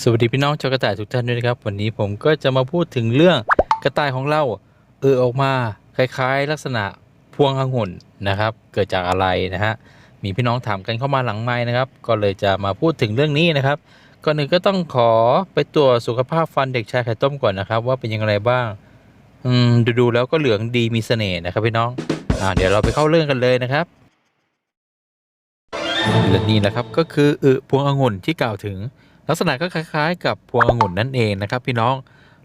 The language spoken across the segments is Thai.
สวัสดีพี่น้องชาวกระต่ายทุกท่านด้วยนะครับ วันนี้ผมก็จะมาพูดถึงเรื่องกระต่ายของเรา เออออกมาคล้ายๆ ลักษณะพวงองุ่นนะครับ เกิดจากอะไรนะฮะมีพี่น้องถามกันเข้ามาหลังไม้นะครับ ก็เลยจะมาพูดถึงเรื่องนี้นะครับก่อนหนึ่งก็ต้องขอไปตรวจสุขภาพฟันเด็กชายไข่ต้มก่อนนะครับ ว่าเป็นยังไงบ้างอืมดูๆแล้วก็เหลืองดีมีเสน่ห์นะครับพี่น้องอ่าเดี๋ยวเราไปเข้าเรื่องกันเลยนะครับและนี่แหละครับก็คืออึพวงองุ่นที่กล่าวถึง ลักษณะก็คล้ายๆ กับพวงองุ่นนั่นเองนะครับ พี่น้อง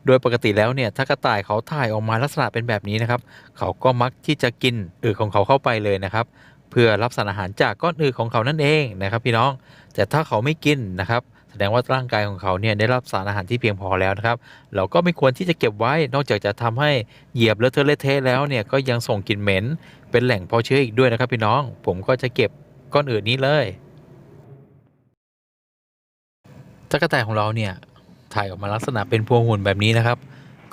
โดยปกติแล้วเนี่ยถ้ากระต่ายเขาถ่ายออกมาลักษณะเป็นแบบนี้นะครับ เขาก็มักที่จะกินอึของเขาเข้าไปเลยนะครับ เพื่อรับสารอาหารจากก้อนอึของเขานั่นเองนะครับ พี่น้องแต่ถ้าเขาไม่กินนะครับ แสดงว่าร่างกายของเขาเนี่ยได้รับสารอาหารที่เพียงพอแล้วนะครับ เราก็ไม่ควรที่จะเก็บไว้นอกจากจะทำให้เหยียบเลอะเทอะเละเทะแล้วเนี่ยก็ยังส่งกลิ่นเหม็น เป็นแหล่งเพาะเชื้ออีกด้วยนะครับ พี่น้อง ผมก็จะเก็บก้อนอื่นนี้เลย จักรแตนของเราเนี่ยถ่ายออกมาลักษณะเป็นพวงหุ่นแบบนี้นะครับ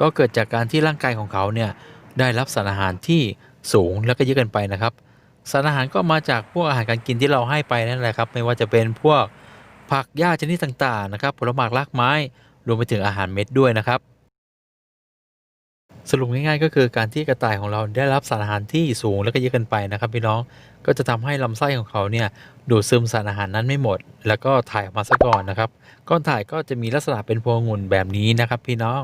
ก็เกิดจากการที่ร่างกายของเขาเนี่ยได้รับสารอาหารที่สูงแล้วก็เยอะเกินไปนะครับ สารอาหารก็มาจากพวกอาหารการกินที่เราให้ไปนั่นแหละครับ ไม่ว่าจะเป็นพวกผักหญ้าชนิดต่างๆนะครับผลไม้รากไม้รวมไปถึงอาหารเม็ดด้วยนะครับ สรุปง่ายๆก็คือการที่กระต่ายของเราได้รับสารอาหารที่สูงแล้วก็เยอะเกินไปนะครับพี่น้องก็จะทำให้ลำไส้ของเขาเนี่ยดูดซึมสารอาหารนั้นไม่หมด แล้วก็ถ่ายออกมาซะก่อนนะครับก้อนถ่ายก็จะมีลักษณะเป็นพวงองุ่นแบบนี้นะครับพี่น้อง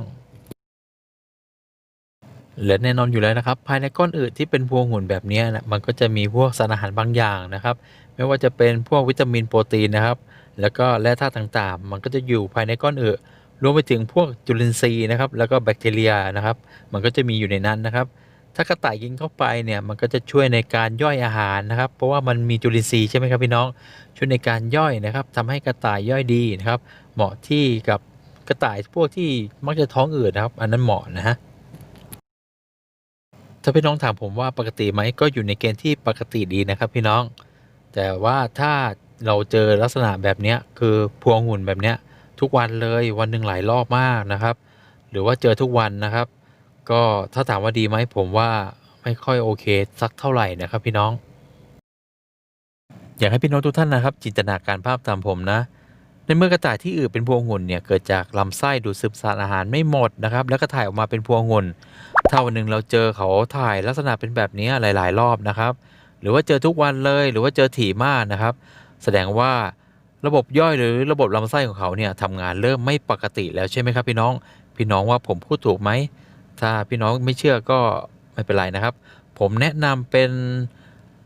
และแน่นอนอยู่แล้วนะครับ ภายในก้อนอืดที่เป็นพวงองุ่นแบบนี้นะมันก็จะมีพวกสารอาหารบางอย่างนะครับ ไม่ว่าจะเป็นพวกวิตามินโปรตีนนะครับ แล้วก็แร่ธาตุต่างๆ มันก็จะอยู่ภายในก้อนอืด รวมไปถึงพวกจุลินทรีย์นะครับ แล้วก็แบคทีเรียนะครับ มันก็จะมีอยู่ในนั้นนะครับ ถ้ากระต่ายกินเข้าไปเนี่ยมันก็จะช่วยในการย่อยอาหารนะครับ เพราะว่ามันมีจุลินทรีย์ใช่ไหมครับพี่น้องช่วยในการย่อยนะครับทำให้กระต่ายย่อยดีนะครับ เหมาะที่กับกระต่ายพวกที่มักจะท้องอืดนะครับ อันนั้นเหมาะนะฮะถ้าพี่น้องถามผมว่าปกติไหมก็อยู่ในเกณฑ์ที่ปกติดีนะครับ พี่น้อง แต่ว่าถ้าเราเจอลักษณะแบบนี้คือพวงหุ่นแบบนี้ ทุกวันเลยวันหนึ่งหลายรอบมากนะครับ หรือว่าเจอทุกวันนะครับ ก็ถ้าถามว่าดีไหมผมว่าไม่ค่อยโอเคสักเท่าไหร่นะครับพี่น้อง อยากให้พี่น้องทุกท่านนะครับ จินตนาการภาพตามผมนะ ในเมื่อกระต่ายที่อืดเป็นพวงหุ่นเนี่ยเกิดจากลำไส้ดูดซึมสารอาหารไม่หมดนะครับ แล้วก็ถ่ายออกมาเป็นพวงหุ่นถ้าวันหนึ่งเราเจอเขาถ่ายลักษณะเป็นแบบนี้หลาย ๆ รอบนะครับ หรือว่าเจอทุกวันเลยหรือว่าเจอถี่มากนะครับ แสดงว่า ระบบย่อยหรือระบบลำไส้ของเขาเนี่ยทำงานเริ่มไม่ปกติแล้วใช่ไหมครับพี่น้อง พี่น้องว่าผมพูดถูกไหม ถ้าพี่น้องไม่เชื่อก็ไม่เป็นไรนะครับ ผมแนะนำเป็น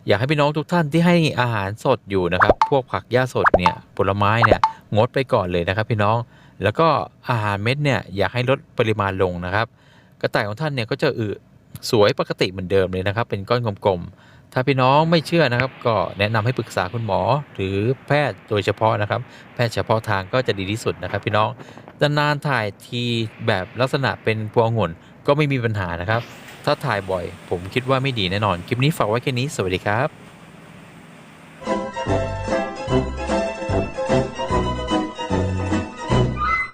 อยากให้พี่น้องทุกท่านที่ให้อาหารสดอยู่นะครับ พวกผักหญ้าสดเนี่ยผลไม้เนี่ยงดไปก่อนเลยนะครับพี่น้อง แล้วก็อาหารเม็ดเนี่ยอยากให้ลดปริมาณลงนะครับ กระต่ายของท่านเนี่ยก็จะอึสวยปกติเหมือนเดิมเลยนะครับ เป็นก้อนกลมๆ ถ้าพี่น้องไม่เชื่อนะครับ ก็แนะนำให้ปรึกษาคุณหมอ หรือแพทย์โดยเฉพาะนะครับ แพทย์เฉพาะทางก็จะดีที่สุดนะครับ พี่น้องจะนานถ่ายทีแบบลักษณะเป็นพวงหุ่นก็ไม่มีปัญหานะครับ ถ้าถ่ายบ่อย ผมคิดว่าไม่ดีแน่นอน คลิปนี้ฝากไว้แค่นี้ สวัสดีครับ